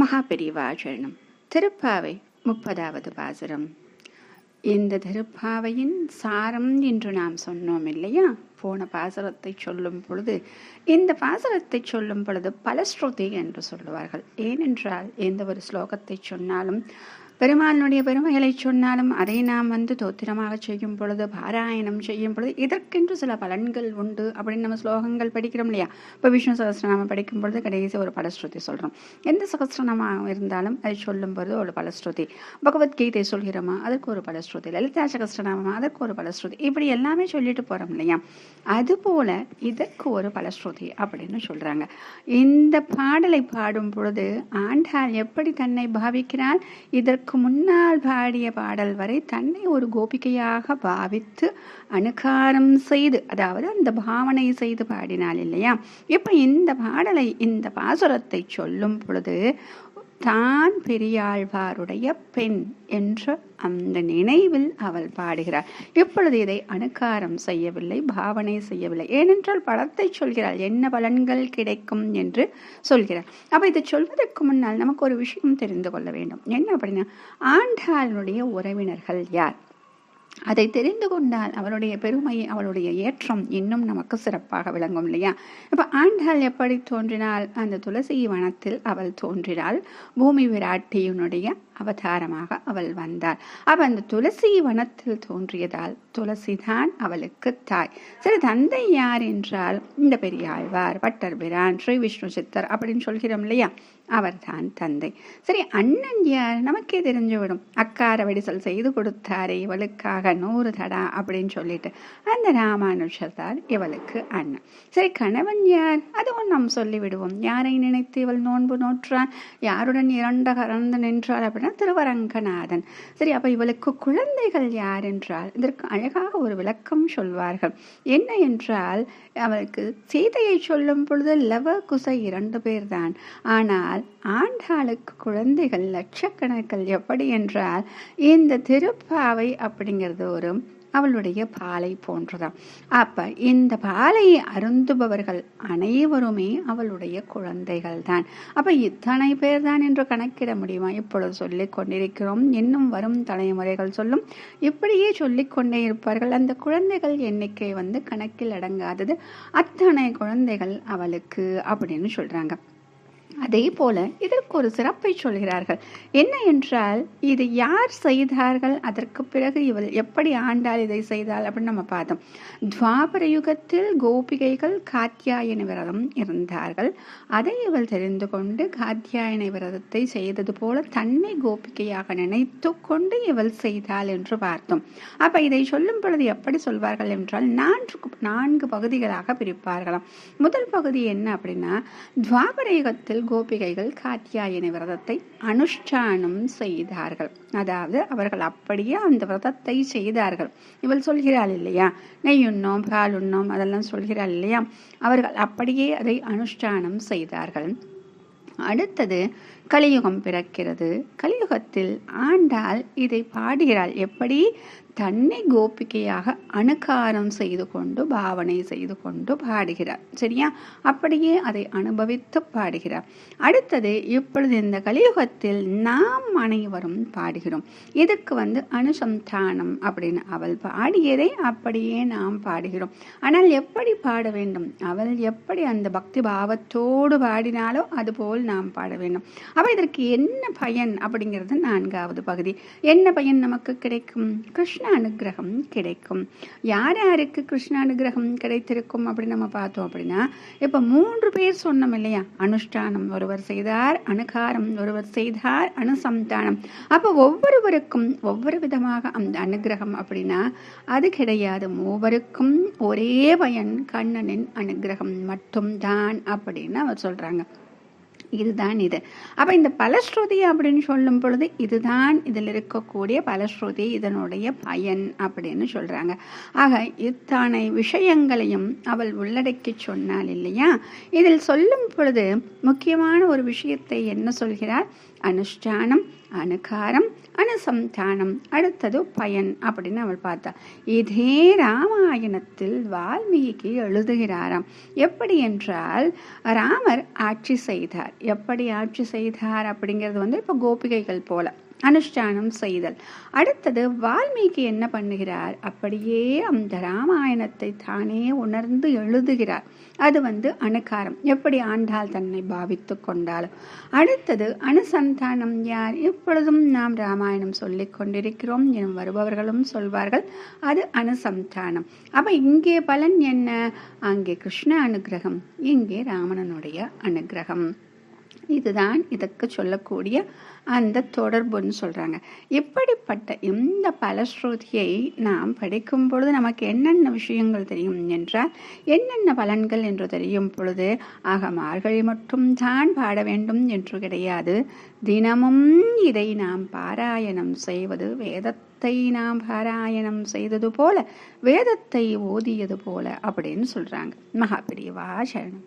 மகாபெரிவாச்சரணம் திருப்பாவை முப்பதாவது பாசுரம். இந்த திருப்பாவையின் சாரம் என்று நாம் சொன்னோம் இல்லையா? போன பாசுரத்தை சொல்லும் பொழுது இந்த பாசுரத்தை சொல்லும் பொழுது பலஸ்ருதி என்று சொல்லுவார்கள். ஏனென்றால் எந்த ஒரு ஸ்லோகத்தை சொன்னாலும் பெருமானுடைய பெருமைகளை சொன்னாலும் அதை நாம் வந்து தோத்திரமாக செய்யும் பொழுது பாராயணம் செய்யும் பொழுது இதற்கென்று சில பலன்கள் உண்டு அப்படின்னு நம்ம ஸ்லோகங்கள் படிக்கிறோம் இல்லையா? இப்போ விஷ்ணு சகஸ்ரநாமம் படிக்கும் பொழுது கடைசி ஒரு பலஸ்ருதி சொல்கிறோம் எந்த சகஸ்ரநாமம் இருந்தாலும் அதை சொல்லும் பொழுது ஒரு பலஸ்ருதி. பகவத்கீதை சொல்கிறோமா? அதற்கு ஒரு பலஸ்ருதி. லலிதா சகஸ்ரநாமம் அதற்கு ஒரு பலஸ்ருதி. இப்படி எல்லாமே சொல்லிட்டு போகிறோம் இல்லையா? அதுபோல இதற்கு ஒரு பலஸ்ருதி அப்படின்னு சொல்கிறாங்க இந்த பாடலை பாடும் பொழுது ஆண்டாள் எப்படி தன்னை பாவிக்கிறாள்? இதற்கு முன்னால் பாடிய பாடல் வரை தன்னை ஒரு கோபிகையாக பாவித்து அனுகாரம் செய்து அதாவது அந்த பாவனை செய்து பாடினாள் இல்லையா? இப்போ இந்த பாடலை இந்த பாசுரத்தை சொல்லும் பொழுது தான் பெரியாழ்வாருடைய பெண் என்ற அந்த நினைவில் அவள் பாடுகிறாள். இப்பொழுது இதை அனுகாரம் செய்யவில்லை பாவனை செய்யவில்லை? ஏனென்றால் படத்தை சொல்கிறாள் என்ன பலன்கள் கிடைக்கும்? என்று சொல்கிறாள். அப்ப இதை சொல்வதற்கு முன்னால் நமக்கு ஒரு விஷயம் தெரிந்து கொள்ள வேண்டும். என்ன அப்படின்னா ஆண்டாளனுடைய உறவினர்கள் யார்? அதை தெரிந்து கொண்டால் அவளுடைய பெருமை அவளுடைய ஏற்றம் இன்னும் நமக்கு சிறப்பாக விளங்கும் இல்லையா? இப்போ ஆண்டாள் எப்படி தோன்றினால் அந்த துளசி வனத்தில் அவள் தோன்றினாள். பூமி விராட்டியினுடைய அவதாரமாக அவள் வந்தாள். அவள் அந்த துளசி வனத்தில் தோன்றியதால் துளசிதான் அவளுக்கு தாய். சரி தந்தை யார் என்றால் இந்த பெரியாழ்வார் பட்டர் பிரான் ஸ்ரீ விஷ்ணு சித்தர் அப்படின்னு சொல்கிறோம் இல்லையா? அவர்தான் தந்தை. சரி அண்ணன் யார்? நமக்கே தெரிஞ்சுவிடும். அக்கார வெடிசல் செய்து கொடுத்தாரே இவளுக்காக நூறு தடா அப்படின்னு சொல்லிட்டு. அந்த ராமானுஷர்தார் இவளுக்கு அண்ணன். சரி கணவன் யார்? அதுவும் நாம் சொல்லிவிடுவோம். யாரை நினைத்து இவள் நோன்பு நோற்றான்? யாருடன் இரண்ட கறந்து நின்றாள் அப்படின்னா திருவரங்கநாதன். சரி அப்ப இவளுக்கு குழந்தைகள் யார் என்றால் இதற்கு அழகாக ஒரு விளக்கம் சொல்வார்கள். என்ன என்றால் அவளுக்கு சீதையை சொல்லும் பொழுது லவ குசை இரண்டு பேர்தான். ஆனால் ஆண்டாளுக்கு குழந்தைகள் லட்சக்கணக்கில் எப்படி என்றால் இந்த திருப்பாவை அப்படிங்கிறது ஒரு அவளுடைய பாலை போன்றதாம் அப்ப இந்த பாலையை அருந்துபவர்கள் அனைவருமே அவளுடைய குழந்தைகள் தான் அப்ப இத்தனை பேர் தான் என்று கணக்கிட முடியுமா? இப்பொழுது சொல்லிக் கொண்டிருக்கிறோம். இன்னும் வரும் தலைமுறைகள் சொல்லும். இப்படியே சொல்லிக் கொண்டே இருப்பார்கள். அந்த குழந்தைகள் எண்ணிக்கை வந்து கணக்கில் அடங்காதது. அத்தனை குழந்தைகள் அவளுக்கு அப்படின்னு சொல்றாங்க. அதே போல இதற்கு ஒரு சிறப்பை சொல்கிறார்கள். என்ன என்றால் இது யார் செய்தார்கள்? அதற்கு பிறகு இவள் எப்படி ஆண்டாள் இதை செய்தாள் அப்படின்னு நம்ம பார்த்தோம். துவாபர யுகத்தில் கோபிகைகள் காத்தியாயன விரதம் இருந்தார்கள். அதை இவள் தெரிந்து கொண்டு காத்தியாயன விரதத்தை செய்தது போல தன்னை கோபிகையாக நினைத்து கொண்டு இவள் செய்தாள் என்று பார்த்தோம். அப்ப இதை சொல்லும் பொழுது எப்படி சொல்வார்கள் என்றால் நான்கு நான்கு பகுதிகளாக பிரிப்பார்களாம். முதல் பகுதி என்ன அப்படின்னா துவாபர யுகத்தில் கோபிகைகள் காத்தியாயன விரதத்தை அனுஷ்டானம் செய்தார்கள். அதாவது அவர்கள் அப்படியே அந்த விரதத்தை செய்தார்கள். இவள் சொல்கிறாள் இல்லையா? நெய் உண்ணோம் பால் உண்ணோம் அதெல்லாம் சொல்கிறாள் இல்லையா? அவர்கள் அப்படியே அதை அனுஷ்டானம் செய்தார்கள். அடுத்தது கலியுகம் பிறக்கிறது. கலியுகத்தில் ஆண்டாள் இதை பாடுகிறாள். எப்படி? தன்னை கோபிக்கையாக அணுகாரம் செய்து கொண்டு பாவனை செய்து கொண்டு பாடுகிறார் சரியா? அப்படியே அதை அனுபவித்து பாடுகிறார் அடுத்தது இப்பொழுது இந்த கலியுகத்தில் நாம் அனைவரும் பாடுகிறோம். இதுக்கு வந்து அனுசந்தானம் அப்படின்னு அவள் பாடியதை அப்படியே நாம் பாடுகிறோம். ஆனால் எப்படி பாட வேண்டும்? அவள் எப்படி அந்த பக்தி பாவத்தோடு பாடினாலோ அதுபோல் நாம் பாட வேண்டும். அப்போ இதற்கு என்ன பயன் அப்படிங்கிறது நான்காவது பகுதி. என்ன பயன் நமக்கு கிடைக்கும்? கிருஷ்ண அனுகிரகம் கிடைக்கும். யார் யாருக்கு கிருஷ்ண அனுகிரகம் கிடைத்திருக்கும் அப்படின்னு நம்ம பார்த்தோம் அப்படின்னா இப்போ மூன்று பேர் சொன்னோம் இல்லையா? அனுஷ்டானம் ஒருவர் செய்தார் அனுகாரம் ஒருவர் செய்தார் அனுசந்தானம். அப்போ ஒவ்வொருவருக்கும் ஒவ்வொரு விதமாக அந்த அனுகிரகம் அப்படின்னா அது கிடையாது. மூவருக்கும் ஒரே பயன் கண்ணனின் அனுகிரகம் மட்டும்தான் அப்படின்னு அவர் சொல்கிறாங்க இதுதான் இது. அப்போ இந்த பலஸ்ருதி அப்படின்னு சொல்லும் பொழுது இதுதான் இதில் இருக்கக்கூடிய பலஸ்ருதி இதனுடைய பயன் அப்படின்னு சொல்கிறாங்க ஆக இத்தனை விஷயங்களையும் அவள் உள்ளடக்கி சொன்னாள் இல்லையா? இதில் சொல்லும் பொழுது முக்கியமான ஒரு விஷயத்தை என்ன சொல்கிறார் அனுஷ்டானம் அனுகாரம் அனுசந்தானம் அடுத்தது பயன் அப்படின்னு அவள் பார்த்தா. இதே ராமாயணத்தில் வால்மீகி எழுதுகிறாராம். எப்படி என்றால் ராமர் ஆட்சி செய்தார். எப்படி ஆட்சி செய்தார் அப்படிங்கிறது வந்து இப்போ கோபிகைகள் போல. அனுஷ்டானம் செய்தல். அடுத்தது வால்மீகி என்ன பண்ணுகிறார்? அப்படியே அந்த ராமாயணத்தை தானே உணர்ந்து எழுதுகிறார். அது வந்து அணுக்காரம் எப்படி ஆண்டால் தன்னை பாவித்து கொண்டாலும் அடுத்தது அனுசந்தானம் யார்? எப்பொழுதும் நாம் ராம ராமாயணம் சொல்லிக் கொண்டிருக்கிறோம் எனும் வருபவர்களும் சொல்வார்கள் அது அனுசந்தானம் அப்ப இங்கே பலன் என்ன? அங்கே கிருஷ்ண அனுகிரகம் இங்கே ராமணனுடைய அனுகிரகம். இதுதான் இதற்கு சொல்லக்கூடிய அந்த தொடர்புன்னு சொல்கிறாங்க இப்படிப்பட்ட இந்த பலஸ்ருதியை நாம் படிக்கும் பொழுது நமக்கு என்னென்ன விஷயங்கள் தெரியும் என்றால் என்னென்ன பலன்கள் என்று தெரியும் பொழுது ஆக மார்கழி மட்டும் தான் பாட வேண்டும் என்று கிடையாது. தினமும் இதை நாம் பாராயணம் செய்வது வேதத்தை நாம் பாராயணம் செய்தது போல வேதத்தை ஓதியது போல அப்படின்னு சொல்கிறாங்க மகாபிரிவா சரணம்.